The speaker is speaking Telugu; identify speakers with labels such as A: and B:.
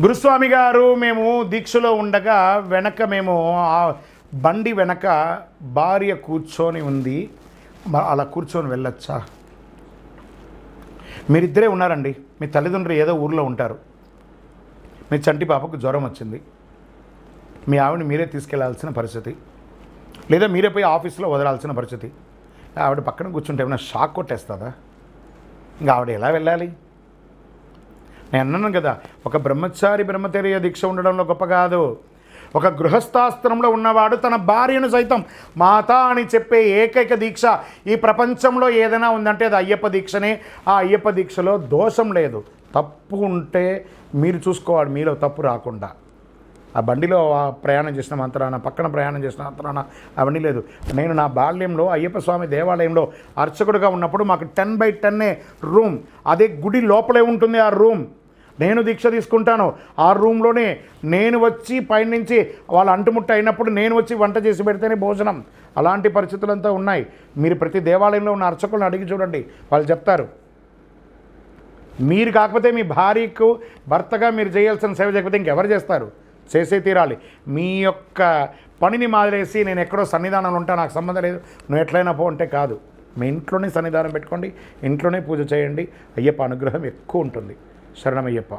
A: గురుస్వామి గారు మేము దీక్షలో ఉండగా వెనక మేము ఆ బండి వెనక భార్య కూర్చొని ఉంది. అలా కూర్చొని వెళ్ళొచ్చా? మీరిద్దరే ఉన్నారండి. మీ తల్లిదండ్రులు ఏదో ఊర్లో ఉంటారు. మీ చంటి పాపకు జ్వరం వచ్చింది. మీ ఆవిడని మీరే తీసుకెళ్ళాల్సిన పరిస్థితి. లేదా మీరే పోయి ఆఫీస్లో వదలాల్సిన పరిస్థితి. ఆవిడ పక్కన కూర్చుంటే ఏమైనా షాక్ కొట్టేస్తుందా? ఇంకా ఆవిడ ఎలా వెళ్ళాలి? నేను అన్నాను కదా ఒక బ్రహ్మచారి బ్రహ్మచర్య దీక్ష ఉండడంలో గొప్ప కాదు. ఒక గృహస్థాస్త్రంలో ఉన్నవాడు తన భార్యను సైతం మాత అని చెప్పే ఏకైక దీక్ష ఈ ప్రపంచంలో ఏదైనా ఉందంటే అది అయ్యప్ప దీక్షనే. ఆ అయ్యప్ప దీక్షలో దోషం లేదు. తప్పు ఉంటే మీరు చూసుకోవాలి మీలో తప్పు రాకుండా. ఆ బండిలో ప్రయాణం చేసిన మంత్రాన పక్కన ప్రయాణం చేసిన మంత్రాన అవన్నీ లేదు. నేను నా బాల్యంలో అయ్యప్ప స్వామి దేవాలయంలో అర్చకుడిగా ఉన్నప్పుడు మాకు టెన్ బై టెన్నే రూమ్. అదే గుడి లోపలే ఉంటుంది ఆ రూమ్. నేను దీక్ష తీసుకుంటాను. ఆ రూమ్లోనే నేను వచ్చి పైనుంచి వాళ్ళు అంటుముట్ట అయినప్పుడు నేను వచ్చి వంట చేసి పెడితేనే భోజనం. అలాంటి పరిస్థితులంతా ఉన్నాయి. మీరు ప్రతి దేవాలయంలో ఉన్న అర్చకులను అడిగి చూడండి. వాళ్ళు చెప్తారు. మీరు కాకపోతే మీ భార్యకు భర్తగా మీరు చేయాల్సిన సేవ చేయకపోతే ఇంకెవరు చేస్తారు? చేసే తీరాలి. మీ యొక్క పనిని మాదిరేసి నేను ఎక్కడో సన్నిధానంలో ఉంటా నాకు సంబంధం లేదు. నువ్వు ఎట్లయినా పో అంటే కాదు. మీ ఇంట్లోనే సన్నిధానం పెట్టుకోండి. ఇంట్లోనే పూజ చేయండి. అయ్యప్ప అనుగ్రహం ఎక్కువ ఉంటుంది. శరణమయ్యప్ప